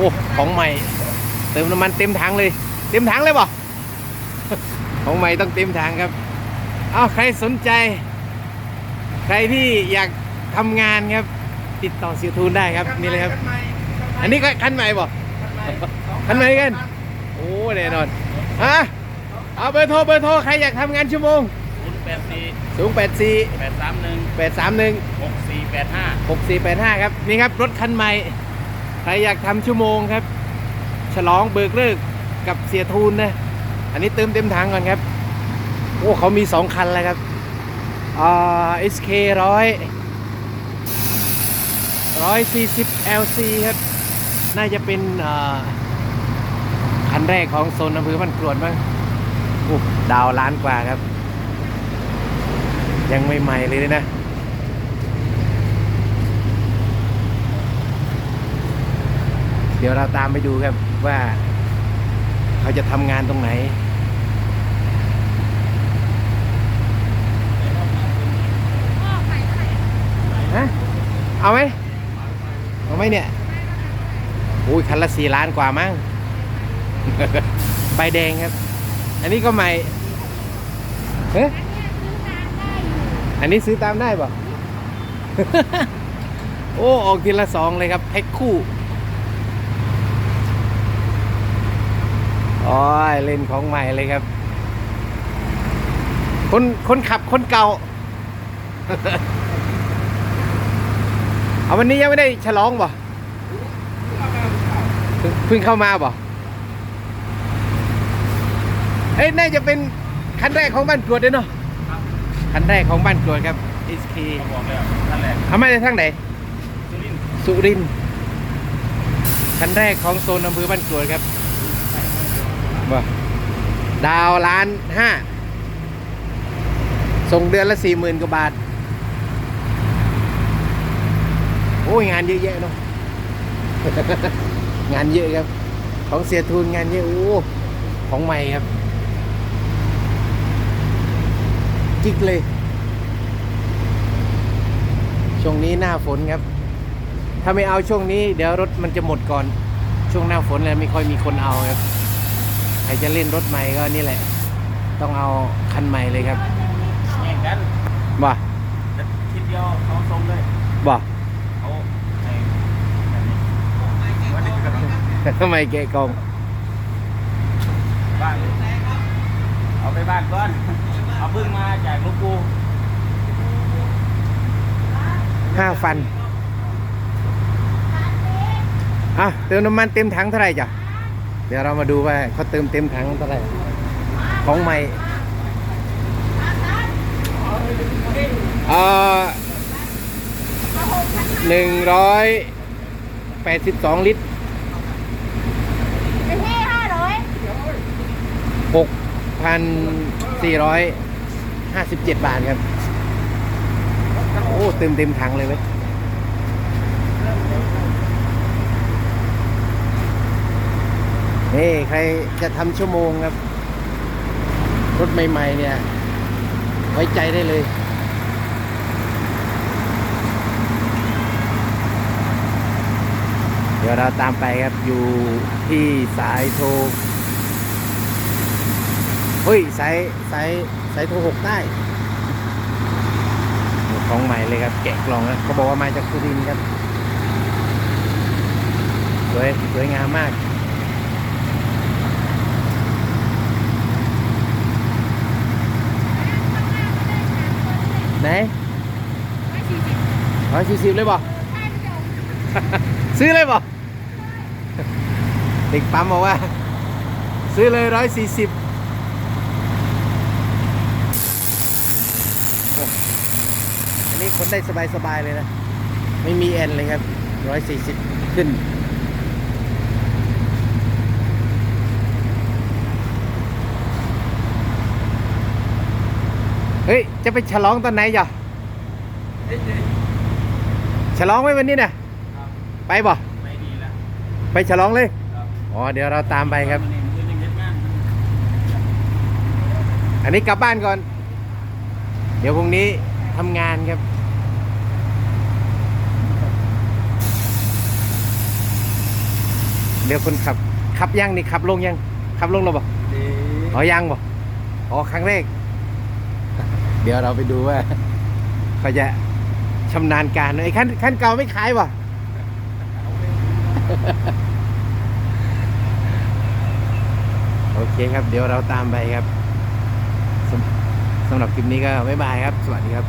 อ้ของใหม่ เติมน้ำมันเต็มถังเลย เต็มถังเลยบ่ของใหม่ต้องเต็มถังครับเอาใครสนใจ ใครที่อยากทำงานครับ ติดต่อเสียทูนได้ครับนี่เลยครับ อันนี้ก็คันใหม่บ่คันใหม่กันโอ้แน่นอนฮะเอาเบอร์โทรเบอร์โทรใครอยากทำงานชั่วโมงศูนย์แปดสี่สูง8 4แปดสามหนึ่ง8 3 1หกสี่แปดห้า6 4 8 5 ครับ นี่ครับ รถคันใหม่ ใครอยากทำชั่วโมงครับ ฉลองเบิกเลิกกับเสียทูนนะ อันนี้เติมเต็มถังก่อนครับ โอ้เขามี2คันแล้วครับอ่า SK ร้อยร้อยสี่สิบ LC ครับ น่าจะเป็นอ่าคันแรกของโซนอำเภอบ้านกรวดมั้งดาวล้านกว่าครับ ยังไม่ใหม่เลยนะ เดี๋ยวเราตามไปดูครับว่า เขาจะทำงานตรงไหน ฮะ เอาไหมเอาไหมเนี่ยอุ้ยคันละสี่ล้านกว่ามั้ง ใบแดงครับ อันนี้ก็ใหม่เฮ้ยอันนี้ซื้อตามได้ป่ะ โอ้ ออกทีละสองเลยครับ แพ็คคู่ โอ้ยเล่นของใหม่เลยครับ คนคนขับคนเก่า เอาวันนี้ยังไม่ได้ฉลองบ่เพิ่งเพิ่งเข้ามาบ่เอ้ยน่าจะเป็นคันแรกของบ้านกรวดเลยเนาะคันแรกของบ้านกรวดครับ SK เขาบอกแล้วนั่นแหละเอามาจากทางไหน สุรินสุรินคันแรกของโซนอำเภอบ้านกรวดครับ ว่าดาวล้านห้าส่งเดือนละสี่หมื่นกว่าบาท โอ้ยงานเยอะแยะเนาะงานเยอะครับ ของเสียทุนงานเยอะโอ้ของใหม่ครับ จิกเลย ช่วงนี้หน้าฝนครับ ถ้าไม่เอาช่วงนี้ เดี๋ยวรถมันจะหมดก่อน ช่วงหน้าฝนแล้วไม่ค่อยมีคนเอาครับใค รจะเล่นรถใหม่ก็นี่แหละ ต้องเอาคันใหม่เลยครับแย่งกันว่าแต่ทีเดียวเขาทรงเลยว่าเขาไอ้แบบนี้วันนี้ก็ต้องทำไมแกะกล่องบ้านเอาไปบ้านก่อน เอาพึ่งมาจากลูกปูห้าฟันอะเติมน้ำมันเต็มถังเท่าไหร่จ้ะ เดี๋ยวเรามาดูว่าเขาเติมเต็มถังเท่าไหร่ของใหม่เอ่อหนึ่งร้อยแปดสิบสองลิตรเป็นที่ห้าร้อยหกพันสี่ร้อยห้าสิบเจ็ดบาทครับ โอ้เต็มเต็มถังเลยเว้ย นี่ใครจะทำชั่วโมงครับ รถใหม่ ๆ เนี่ย ไว้ใจได้เลยเดี๋ยวเราตามไปครับอยู่ที่สายโทรเฮ้ยสายสายสายโทรหกได้ของใหม่เลยครับ แกะกล่องนะเขาบอกว่ามาจากสุรินทร์ครับ สวยสวยงามมาก ไหน ไม่สี่สิบ ร้ อยสี่สิบเลยบ่ซื้อเลยบ่เด็กปั๊มบอกว่า ซื้อเลยร้อยสี่สิบอันนี้คนได้สบายๆเลยนะ ไม่มีแอนเลยครับร้อยสี่สิบขึ้นเฮ้ย จะไปฉลองตอนไหนจ้ะ ฉลองไว้วันนี้นะไปบ่ไม่ดีแล้วไปฉลองเลยครับอ๋อเดี๋ยวเราตามไปครับวันนี้มันจะเฮ็ดงานอันนี้กลับบ้านก่อน เดี๋ยวพรุ่งนี้ทำงานครับนเดี๋ยวคนขับขับยังนี่ขับลงยังขับลงแล้วบ่ดีอ๋อยังบ่อ๋อครั้งแรก เดี๋ยวเราไปดูว่าเขาจะ ชำนาญการไหมไอ้ขั้นขั้นเก่าไม่ขายบ่โอเคครับ เดี๋ยวเราตามไปครับสำสำหรับคลิปนี้ก็บ๊ายบายครับ สวัสดีครับ